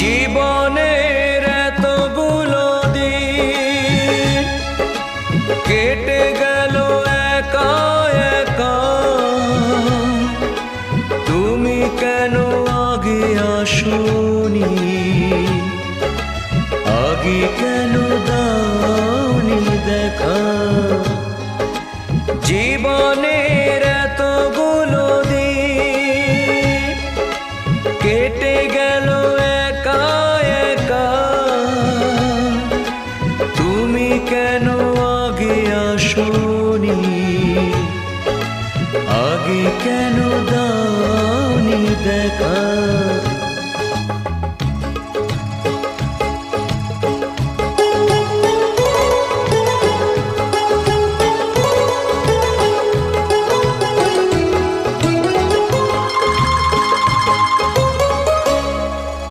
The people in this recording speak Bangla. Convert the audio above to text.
জীবনের এতগুলো দিন কেটে গেল একা একা। তুমি কেন আগে আসুনি? আগে কেন দাওনি দেখা? জীবনের এতগুলো দিন কেটে গেল শুনি। আগে কেন দাওনি দেখা?